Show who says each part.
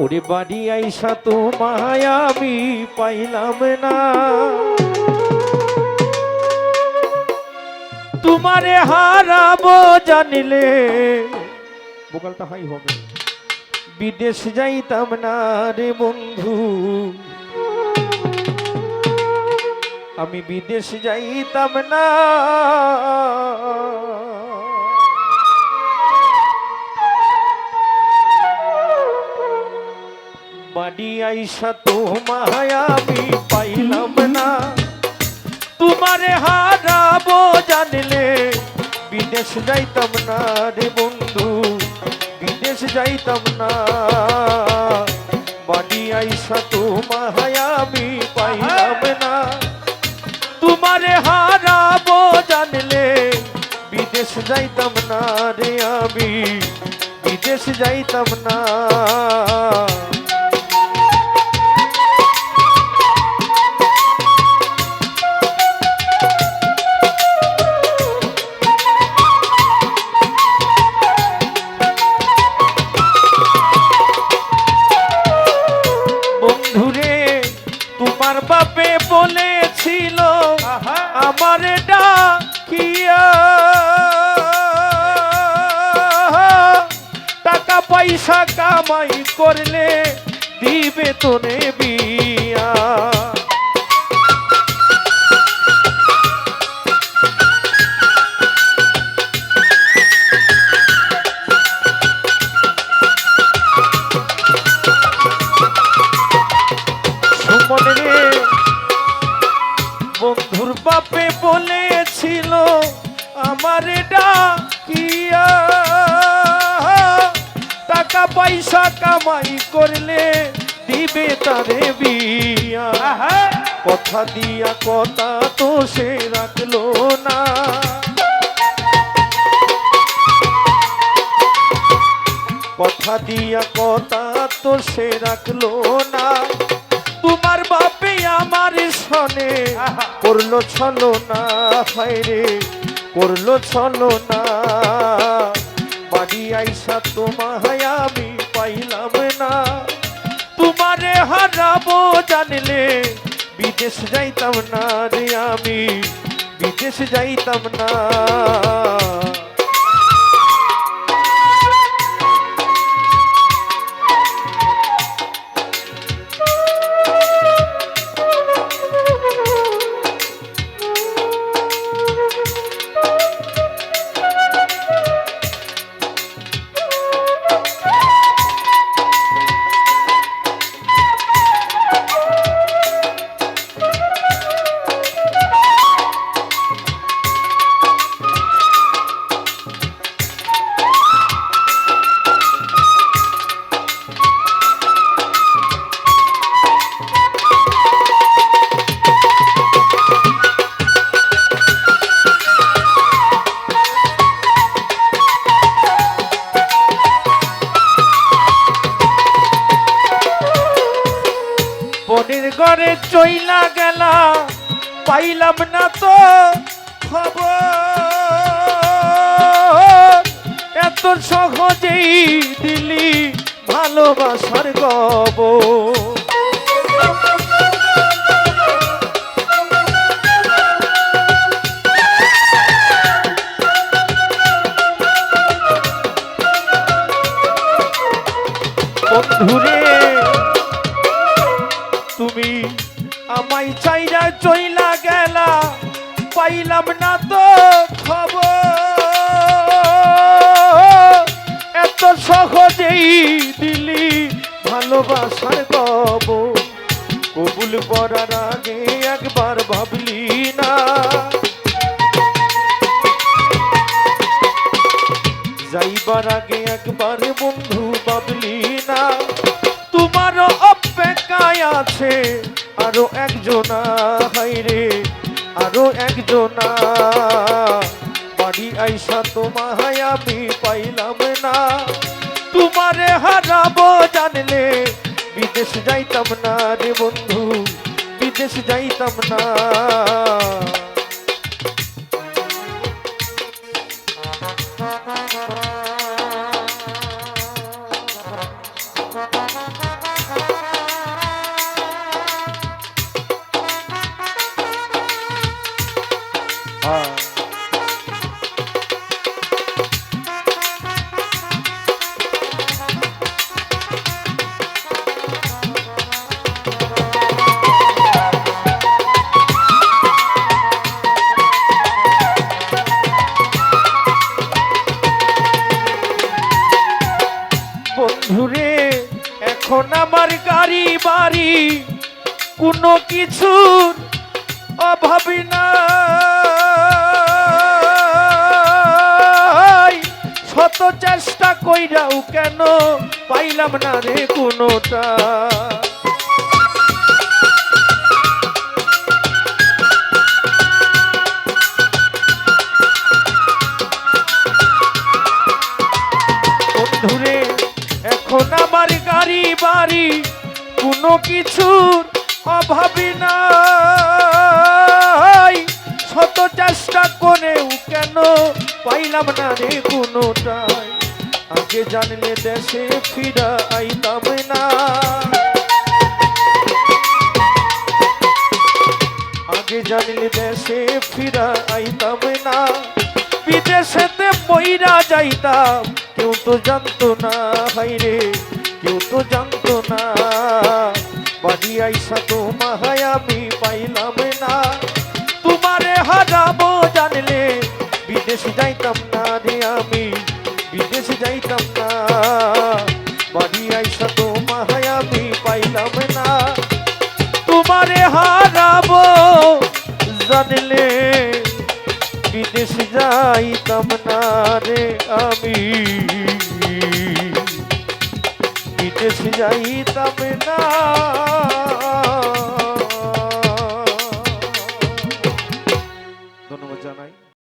Speaker 1: ওরে বাড়ি আইসা তোমায় আমি পাইলাম না। তোমারে হারাবো জানিলে। বোকালটা হাই হবে। বিদেশ যাইতাম না রে বন্ধু। আমি বিদেশ যাইতাম না। আইসা তোমায় আমি পাইলাম না তোমারে হারাবো জানলে বিদেশ যাইতাম না রে বন্ধু বিদেশ যাইতাম না বাড়ি আইসা তোমায় আমি পাইলাম না তোমারে হারাবো জানলে বিদেশ যাইতাম না রে আমি বিদেশ যাইতাম না পয়সা কামাই করলে দিবে তোরে বিয়া। বন্ধুর বাপে বলেছিল আমার ডাকিয়া টাকা পয়সা কামাই করলে দিবে তারে বিয়া। কথা দিয়া কথা তো সে রাখল না। কথা দিয়া কথা তো সে রাখল না। তোমার বাপে আমার সনে করল ছলো না হায়রে করল ছলো না বাড়ি আইসা তোমায় আমি পাইলাম না তোমারে হারাবো জানলে বিদেশ যাইতাম না রে আমি বিদেশ যাইতাম না চইলা গেলা পাইলাম না তো খবর। এত সহজেই দিলি ভালোবাসার গব আমায় চাইরা চইলা গেলা, পাইলাম না তো খবর। এত সহজেই দিলি ভালোবাসার কব কবুল করার আগে একবার ভাবলি না। যাইবার আগে একবার বন্ধু ভাবলি না। তোমার অপেক্ষায় আছে আরও হাইরে আরও একজনা। বাড়ি আইসা তোমায় আমি পাইলাম না। তোমারে হারাবো জানলে বিদেশ যাইতাম না রে বন্ধু, বিদেশ যাইতাম না। গাড়ি বাড়ি কোনো কিছুর অভাবি না শত চেষ্টা কইরাও কেন পাইলাম না রে কোনোটা? কোনো কিছুর অভাবী নাই। শত চেষ্টা করেও কেন পাইলাম না রে কোনোটাই? আগে জানলে দেশে ফিরা আইতাম না। আগে জানলে দেশে ফিরা আইতাম না। বিদেশেতে মইরা যাইতাম। কেউ তো জানতো না হাইরে কেউ তো জানতো না বাড়ি আইসা তো মাহায় আমি পাইলাম না। তোমারে হারাবো জানলে বিদেশ যাইতাম না রে আমি, বিদেশ যাইতাম না। বাড়ি আইসা তো মাহায় আমি পাইলাম না। তোমারে হারাবো জানলে বিদেশ যাইতাম না রে আমি, বিদেশ যাইতাম না।